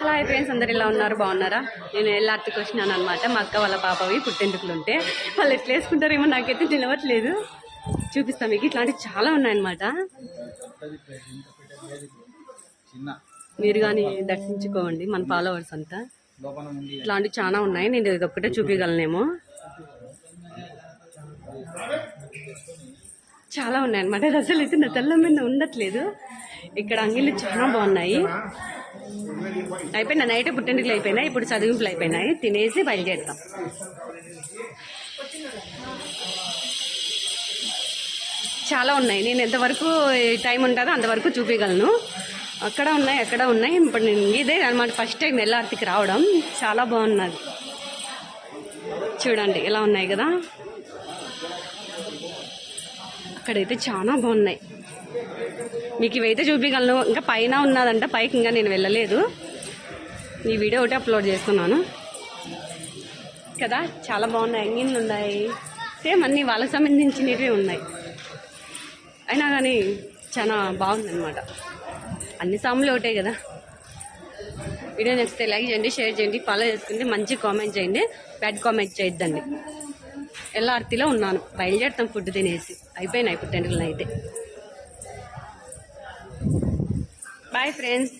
Hello hi friends అందరు ఇలా ఉన్నారు? బాగున్నారా? నేను ఎల్లార్తికి వచ్చినాను అనమాట మా అక్క వాళ్ళ పాపవి పుట్టెంటుకలు ఉంటే వాళ్ళు ఎట్లా వేసుకుంటారేమో నాకైతే నిలవట్లేదు చూపిస్తాం మీకు. ఇట్లాంటివి చాలా ఉన్నాయన్నమాట. మీరు కానీ దర్శించుకోండి. మన ఫాలోవర్స్ అంతా. ఇట్లాంటివి చాలా ఉన్నాయి. నేను ఇది ఒక్కటే చూపించగలనేమో చాలా ఉన్నాయి అనమాట అసలు అయితే నా తెల్ల మీద ఉండట్లేదు. ఇక్కడ అంగిళ్ళు చాలా బాగున్నాయి. అయిపోయినా నైట్ పుట్టింటికి అయిపోయినాయి ఇప్పుడు చదివింపులు అయిపోయినాయి. తినేసి బయలుదేరుతాం. చాలా ఉన్నాయి. నేను ఎంతవరకు టైం ఉంటుందో అంతవరకు చూపించగలను అక్కడ ఉన్నాయి అక్కడ ఉన్నాయి. ఇప్పుడు నేను ఇదే అనమాట ఫస్ట్ టైం ఎల్ఆర్తికి రావడం చాలా బాగున్నది. చూడండి ఎలా ఉన్నాయి కదా. అక్కడైతే చాలా బాగున్నాయి. మీకు ఇవైతే చూపించగలను. ఇంకా పైన ఉన్నదంట పైకి ఇంకా నేను వెళ్ళలేదు. ఈ వీడియో ఒకటి అప్లోడ్ చేస్తున్నాను. కదా చాలా బాగున్నాయి అంగిన్లు ఉన్నాయి. సేమ్ అన్నీ వాళ్ళకి సంబంధించినవి ఉన్నాయి. అయినా కానీ చాలా బాగుందన్నమాట. అన్ని సాములు ఒకటే కదా. వీడియో నచ్చితే లైక్ చేయండి షేర్ చేయండి ఫాలో చేసుకుంటే మంచి కామెంట్ చేయండి బ్యాడ్ కామెంట్ చేయొద్దండి. ఎలా ఉన్నాను. బయలుదేరుతాం ఫుడ్ తినేసి. అయిపోయినాయి పుట్టెంటుకలను అయితే. Bye friends